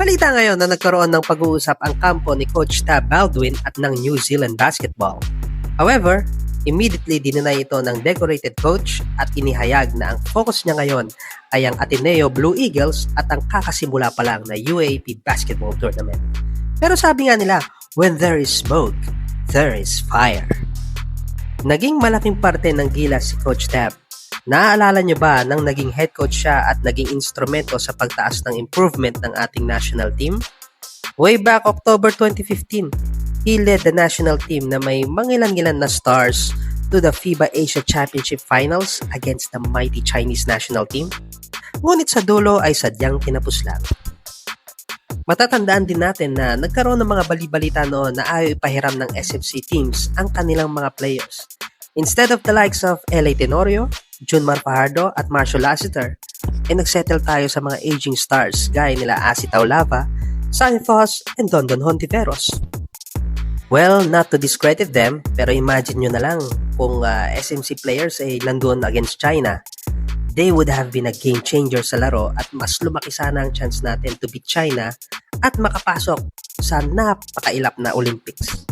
Balita ngayon na nagkaroon ng pag-uusap ang kampo ni Coach Tab Baldwin at ng New Zealand Basketball. However, immediately dinanay ito ng decorated coach at inihayag na ang focus niya ngayon ay ang Ateneo Blue Eagles at ang kakasimula pa lang na UAP Basketball Tournament. Pero sabi nga nila, when there is smoke, there is fire. Naging malaking parte ng gilas si Coach Tab Naaalala niyo ba nang naging head coach siya at naging instrumento sa pagtaas ng improvement ng ating national team? Way back October 2015, he led the national team na may mangilan-ngilan na stars to the FIBA Asia Championship Finals against the mighty Chinese national team. Ngunit sa dulo ay sadyang tinapos lang. Matatandaan din natin na nagkaroon ng mga balibalita noon na ayaw ipahiram ng SFC teams ang kanilang mga players. Instead of the likes of LA Tenorio, Junmar Fajardo at Marshall Lassiter, ay nagsettle tayo sa mga aging stars gaya nila Asi Taulava, Sanfos, and Dondon Hontiveros. Well, not to discredit them, pero imagine nyo na lang kung uh, SMC players ay nandun against China, they would have been a game changer sa laro at mas lumaki sana ang chance natin to beat China at makapasok sa napakailap na Olympics.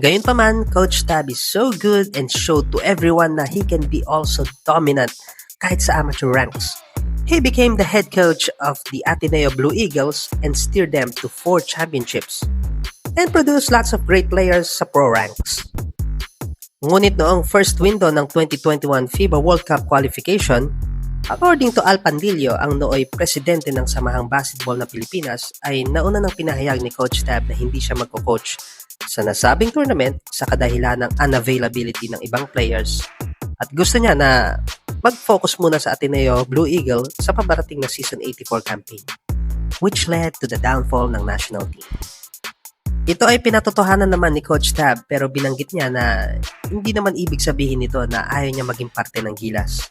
Gayunpaman, Coach Tab is so good and showed to everyone na he can be also dominant kahit sa amateur ranks. He became the head coach of the Ateneo Blue Eagles and steered them to four championships and produced lots of great players sa pro ranks. Ngunit noong first window ng 2021 FIBA World Cup qualification, according to Al Pandillo, ang nooy presidente ng Samahang Basketball na Pilipinas, ay nauna ng pinahayag ni Coach Tab na hindi siya magko-coach sa nasabing tournament sa kadahilan ng unavailability ng ibang players at gusto niya na mag-focus muna sa Ateneo Blue Eagle sa pabarating na Season 84 campaign which led to the downfall ng national team. Ito ay pinatotohanan naman ni Coach Tab pero binanggit niya na hindi naman ibig sabihin nito na ayaw niya maging parte ng Gilas.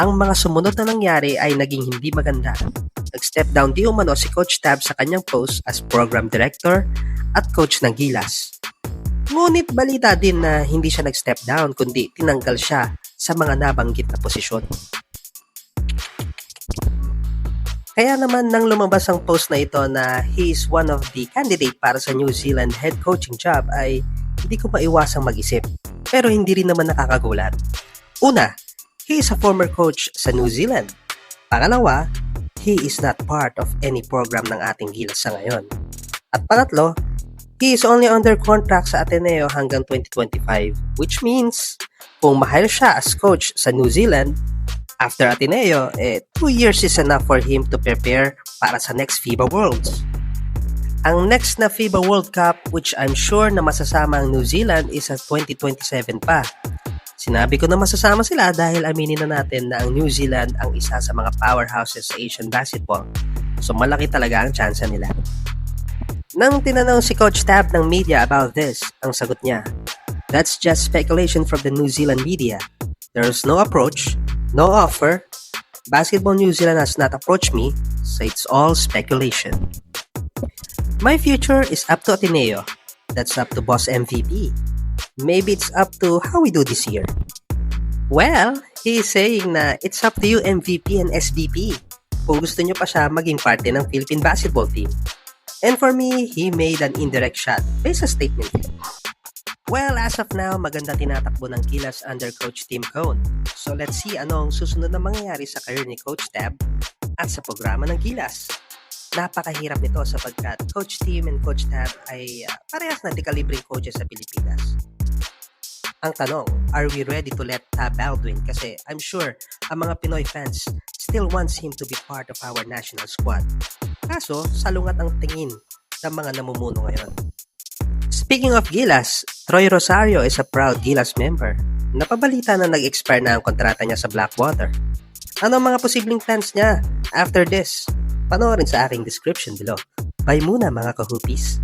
Ang mga sumunod na nangyari ay naging hindi maganda. Nag-step down di umano si Coach Tab sa kanyang post as program director at coach ng Gilas. Ngunit balita din na hindi siya nag-step down kundi tinanggal siya sa mga nabanggit na posisyon. Kaya naman nang lumabas ang post na ito na he is one of the candidate para sa New Zealand head coaching job ay hindi ko maiwasang mag-isip. Pero hindi rin naman nakakagulat. Una, he is a former coach sa New Zealand. Pangalawa, he is not part of any program ng ating Gilas sa ngayon. At pangatlo, He is only under contract sa Ateneo hanggang 2025, which means kung mahal siya as coach sa New Zealand, after Ateneo, eh, two years is enough for him to prepare para sa next FIBA Worlds. Ang next na FIBA World Cup, which I'm sure na masasama ang New Zealand, is sa 2027 pa. Sinabi ko na masasama sila dahil aminin na natin na ang New Zealand ang isa sa mga powerhouses sa Asian basketball. So malaki talaga ang chance nila. Nang tinanong si Coach Tab ng media about this, ang sagot niya, That's just speculation from the New Zealand media. There's no approach, no offer. Basketball New Zealand has not approached me, so it's all speculation. My future is up to Ateneo. That's up to Boss MVP. Maybe it's up to how we do this year. Well, he's saying na it's up to you MVP and SVP kung gusto nyo pa siya maging parte ng Philippine basketball team. And for me, he made an indirect shot based sa statement. Well, as of now, maganda tinatakbo ng Gilas under Coach Tim Cone. So let's see ano ang susunod na mangyayari sa career ni Coach Tab at sa programa ng Gilas. Napakahirap nito sapagkat Coach Tim and Coach Tab ay uh, parehas na dekalibreng coaches sa Pilipinas. Ang tanong, are we ready to let Tab Baldwin? Kasi I'm sure ang mga Pinoy fans still wants him to be part of our national squad. Kaso, salungat ang tingin ng mga namumuno ngayon. Speaking of Gilas, Troy Rosario is a proud Gilas member. Napabalita na nag-expire na ang kontrata niya sa Blackwater. Ano ang mga posibleng plans niya after this? Panoorin sa aking description below. Bye muna mga kahupis.